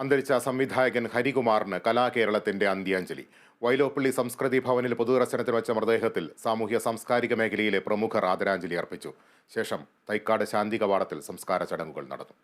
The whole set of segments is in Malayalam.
അന്തരിച്ച സംവിധായകൻ ഹരികുമാറിന് കലാകേരളത്തിന്റെ അന്ത്യാഞ്ജലി. വൈലോപ്പള്ളി സംസ്കൃതി ഭവനിൽ പൊതുദർശനത്തിന് വെച്ച മൃതദേഹത്തിൽ സാമൂഹ്യ സാംസ്കാരിക മേഖലയിലെ പ്രമുഖർ ആദരാഞ്ജലി അർപ്പിച്ചു. ശേഷം തൈക്കാട് ശാന്തി കവാടത്തിൽ സംസ്കാര ചടങ്ങുകൾ നടന്നു.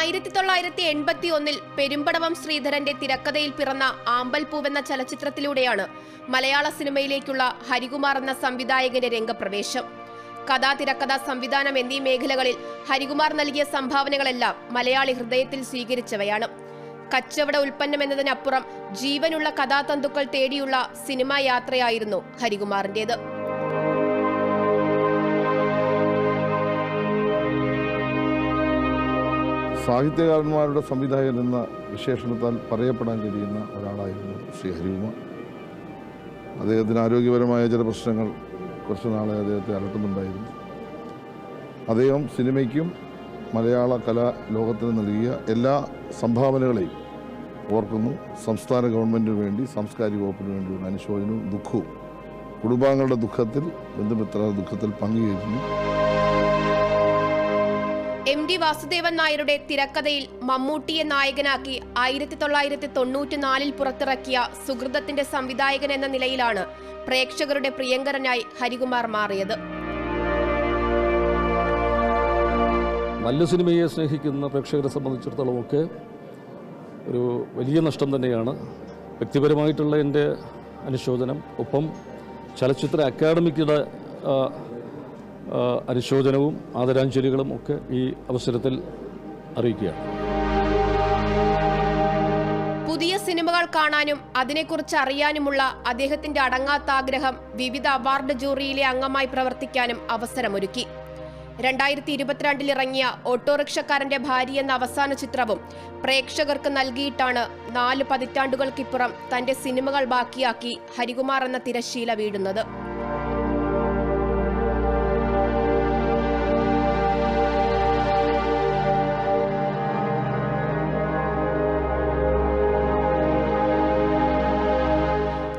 ആയിരത്തി തൊള്ളായിരത്തി എൺപത്തി ഒന്നിൽ പെരുമ്പടവം ശ്രീധരന്റെ തിരക്കഥയിൽ പിറന്ന ആമ്പൽപൂവ് എന്ന ചലച്ചിത്രത്തിലൂടെയാണ് മലയാള സിനിമയിലേക്കുള്ള ഹരികുമാർ എന്ന സംവിധായകന്റെ രംഗപ്രവേശം. കഥാ തിരക്കഥ സംവിധാനം എന്നീ മേഖലകളിൽ ഹരികുമാർ നൽകിയ സംഭാവനകളെല്ലാം മലയാളി ഹൃദയത്തിൽ സ്വീകരിച്ചവയാണ്. കച്ചവട ഉൽപ്പന്നം എന്നതിനപ്പുറം ജീവനുള്ള കഥാതന്തുക്കൾ തേടിയുള്ള സിനിമാ യാത്രയായിരുന്നു ഹരികുമാറിന്റേത് സാഹിത്യകാരന്മാരുടെ സംവിധായകൻ എന്ന വിശേഷണത്താൽ പറയപ്പെടാൻ കഴിയുന്ന ഒരാളായിരുന്നു ശ്രീ ഹരികുമാർ. അദ്ദേഹത്തിന് ആരോഗ്യപരമായ ചില പ്രശ്നങ്ങൾ കുറച്ച് നാളെ അദ്ദേഹത്തെ അലട്ടുന്നുണ്ടായിരുന്നു. അദ്ദേഹം സിനിമയ്ക്കും മലയാള കലാ ലോകത്തിന് നൽകിയ എല്ലാ സംഭാവനകളെയും ഓർക്കുന്നു. സംസ്ഥാന ഗവൺമെന്റിന് വേണ്ടി സാംസ്കാരിക വകുപ്പിന് വേണ്ടിയുള്ള അനുശോചനവും ദുഃഖവും. കുടുംബാംഗങ്ങളുടെ ദുഃഖത്തിൽ ബന്ധുമിത്ര ദുഃഖത്തിൽ പങ്കുചേരുന്നു. എം ഡി വാസുദേവൻ നായരുടെ തിരക്കഥയിൽ മമ്മൂട്ടിയെ നായകനാക്കി ആയിരത്തി തൊള്ളായിരത്തി തൊണ്ണൂറ്റിനാലിൽ പുറത്തിറക്കിയ സുഹൃതത്തിന്റെ സംവിധായകൻ എന്ന നിലയിലാണ് പ്രേക്ഷകരുടെ പ്രിയങ്കരനായി ഹരികുമാർ മാറിയത്. നല്ല സിനിമയെ സ്നേഹിക്കുന്ന പ്രേക്ഷകരെ സംബന്ധിച്ചിടത്തോളമൊക്കെ ഒരു വലിയ നഷ്ടം തന്നെയാണ്. വ്യക്തിപരമായിട്ടുള്ള എന്റെ അനുശോചനം ഒപ്പം ചലച്ചിത്ര അക്കാദമിക്കുടെ അനുശോചനവും ആദരാഞ്ജലികളും ഒക്കെ ഈ അവസരത്തിൽ അറിയിക്കുകയാണ്. പുതിയ സിനിമകൾ കാണാനും അതിനെക്കുറിച്ച് അറിയാനുമുള്ള അദ്ദേഹത്തിന്റെ അടങ്ങാത്ത ആഗ്രഹം വിവിധ അവാർഡ് ജൂറിയിലെ അംഗമായി പ്രവർത്തിക്കാനും അവസരമൊരുക്കി. രണ്ടായിരത്തി ഇരുപത്തിരണ്ടിൽ ഇറങ്ങിയ ഓട്ടോറിക്ഷക്കാരന്റെ ഭാര്യ എന്ന അവസാന ചിത്രവും പ്രേക്ഷകർക്ക് നൽകിയിട്ടാണ് നാല് പതിറ്റാണ്ടുകൾക്കിപ്പുറം തന്റെ സിനിമകൾ ബാക്കിയാക്കി ഹരികുമാർ എന്ന തിരശീല വീടുന്നത്